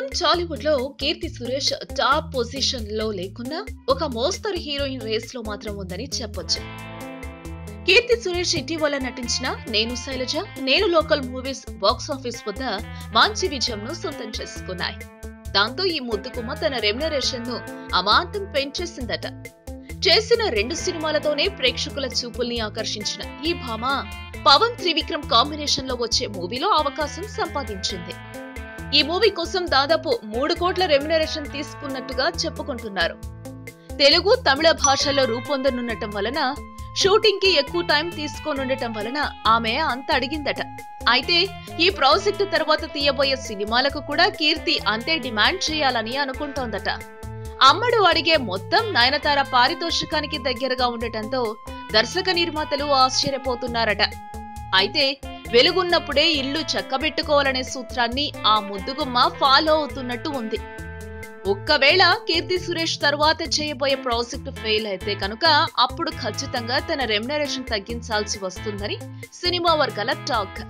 టాలీవుడ్లో కీర్తి సురేష్ టాప్ పొజిషన్లో లేకున్నా ఒక మోస్తరు హీరోయిన్ రేస్లో మాత్రం ఉందని చెప్పొచ్చు. కీర్తి సురేష్ ఇటీవల నటించిన నేను శైలజ నేను లోకల్ మూవీస్ బాక్స్ ఆఫీస్ వద్ద మంచి విజయంను సొంతం చేసుకున్నాయి. దాంతో ఈ ముద్దుకుమ్మ తన రెమ్యునరేషన్ను అమాంతం పెంచేసిందట. చేసిన రెండు సినిమాలతోనే ప్రేక్షకుల చూపుల్ని ఆకర్షించిన ఈ భామ పవన్ త్రివిక్రమ్ కాంబినేషన్లో వచ్చే మూవీలో అవకాశం సంపాదించింది. ఈ మూవీ కోసం దాదాపు మూడు కోట్ల రెమ్యునరేషన్ తీసుకున్నట్టుగా చెప్పుకుంటున్నారు. తెలుగు తమిళ భాషల్లో రూపొందనుండటం వలన షూటింగ్కి ఎక్కువ టైం తీసుకోనుండటం వలన ఆమె అంత అడిగిందట. అయితే ఈ ప్రాజెక్టు తర్వాత తీయబోయే సినిమాలకు కూడా కీర్తి అంతే డిమాండ్ చేయాలని అనుకుంటోందట. అమ్మడు అడిగే మొత్తం నయనతార పారితోషికానికి దగ్గరగా ఉండటంతో దర్శక నిర్మాతలు ఆశ్చర్యపోతున్నారట. అయితే వెలుగున్నప్పుడే ఇల్లు చక్కబెట్టుకోవాలనే సూత్రాన్ని ఆ ముద్దుగుమ్మ ఫాలో అవుతున్నట్టు ఉంది. ఒక్కవేళ కీర్తి సురేష్ తర్వాత చేయబోయే ప్రాజెక్ట్ ఫెయిల్ అయితే కనుక అప్పుడు ఖచ్చితంగా తన రెమ్యునరేషన్ తగ్గించాల్సి వస్తుందని సినిమా వర్గాల టాక్.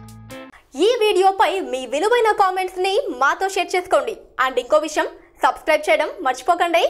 ఈ వీడియోపై మీ విలువైన కామెంట్స్ని మాతో షేర్ చేసుకోండి. అండ్ ఇంకో విషయం సబ్స్క్రైబ్ చేయడం మర్చిపోకండి.